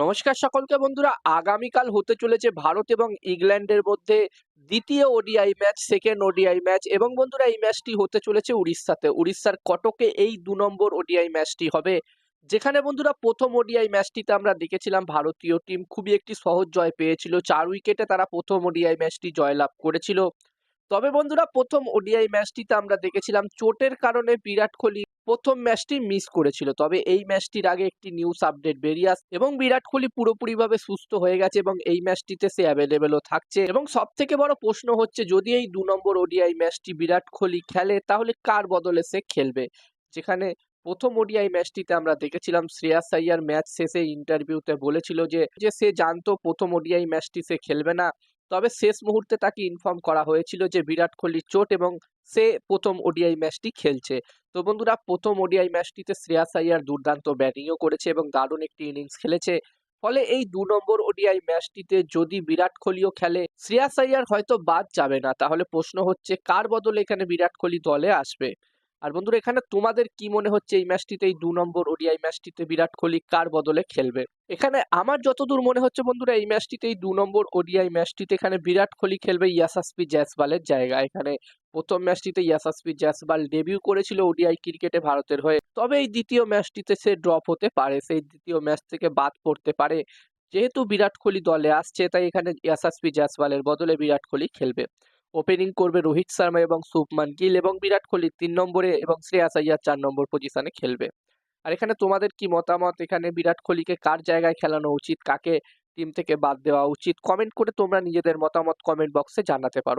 নমস্কার সকলকে বন্ধুরা। আগামীকাল হতে চলেছে ভারত এবং ইংল্যান্ডের মধ্যে দ্বিতীয় ODI match second ODI match এবং বন্ধুরা এই ম্যাচটি হতে চলেছে উড়িষ্যাতে। উড়িষ্যার কটকে এই দু নম্বর ওডিআই ম্যাচটি হবে। যেখানে বন্ধুরা প্রথম ওডিআই ম্যাচটিতে আমরা দেখেছিলাম ভারতীয় টিম খুবই একটি সহজ জয় পেয়েছিল। চার উইকেটে তারা প্রথম ওডিআই ম্যাচটি জয়লাভ করেছিল। তবে বন্ধুরা, প্রথম ওডিআই ম্যাচটিতে আমরা দেখেছিলাম চোটের কারণে বিরাট কোহলি প্রথম ম্যাচটি মিস করেছিল। তবে এই ম্যাচটির আগে একটি নিউজ আপডেট বেরিয়ে আস, এবং বিরাট কোহলি পুরোপুরিভাবে সুস্থ হয়ে গেছে এবং এই ম্যাচটিতে সে অ্যাভেলেবেলও থাকছে। এবং সব থেকে বড় প্রশ্ন হচ্ছে, যদি এই দু নম্বর ওডিআই ম্যাচটি বিরাট কোহলি খেলে, তাহলে কার বদলে সে খেলবে? যেখানে প্রথম ওডিআই ম্যাচটিতে আমরা দেখেছিলাম শ্রেয়াস আইয়ার ম্যাচ শেষে ইন্টারভিউতে বলেছিল যে যে সে জানতো প্রথম ওডিআই ম্যাচটি সে খেলবে না। তবে শেষ মুহূর্তে তাকে ইনফর্ম করা হয়েছিল যে বিরাট কোহলির চোট এবং সে প্রথম ওডিআই ম্যাচটি খেলছে। তো বন্ধুরা, প্রথম ওডিআই ম্যাচটিতে শ্রেয়াস আইয়ার দুর্দান্ত ব্যাটিংও করেছে এবং দারুণ একটি ইনিংস খেলেছে। ফলে এই দু নম্বর ওডিআই ম্যাচটিতে যদি বিরাট কোহলিও খেলে শ্রেয়াস আইয়ার হয়তো বাদ যাবে না। তাহলে প্রশ্ন হচ্ছে, কার বদলে এখানে বিরাট কোহলি দলে আসবে? আর বন্ধুরা, এখানে তোমাদের কি মনে হচ্ছে এই ম্যাচটিতে এই দু নম্বর ওডিআই ম্যাচটিতে বিরাট কোহলি কার বদলে খেলবে? এখানে আমার যতদূর মনে হচ্ছে বন্ধুরা, এই ম্যাচটিতে এই দু নম্বর ওডিআই ম্যাচটিতে এখানে বিরাট কোহলি খেলবে ইয়াসাসপি জয়সওয়ালের জায়গা এখানে প্রথম ম্যাচটিতে ইয়াসাসপি জয়সওয়াল ডেবিউ করেছিল ওডিআই ক্রিকেটে ভারতের হয়ে। তবে এই দ্বিতীয় ম্যাচটিতে সে ড্রপ হতে পারে, সেই দ্বিতীয় ম্যাচ থেকে বাদ পড়তে পারে। যেহেতু বিরাট কোহলি দলে আসছে, তাই এখানে ইয়াসাসপি জয়সওয়ালের বদলে বিরাট কোহলি খেলবে। ওপেনিং করবে রোহিত শর্মা এবং শুভমান গিল এবং বিরাট কোহলি তিন নম্বরে এবং শ্রেয়াস আইয়ার চার নম্বর পজিশনে খেলবে। আর এখানে তোমাদের কি মতামত? এখানে বিরাট কোহলিকে কার জায়গায় খেলানো উচিত? কাকে টিম থেকে বাদ দেওয়া উচিত? কমেন্ট করে তোমরা নিজেদের মতামত কমেন্ট বক্সে জানাতে পারো।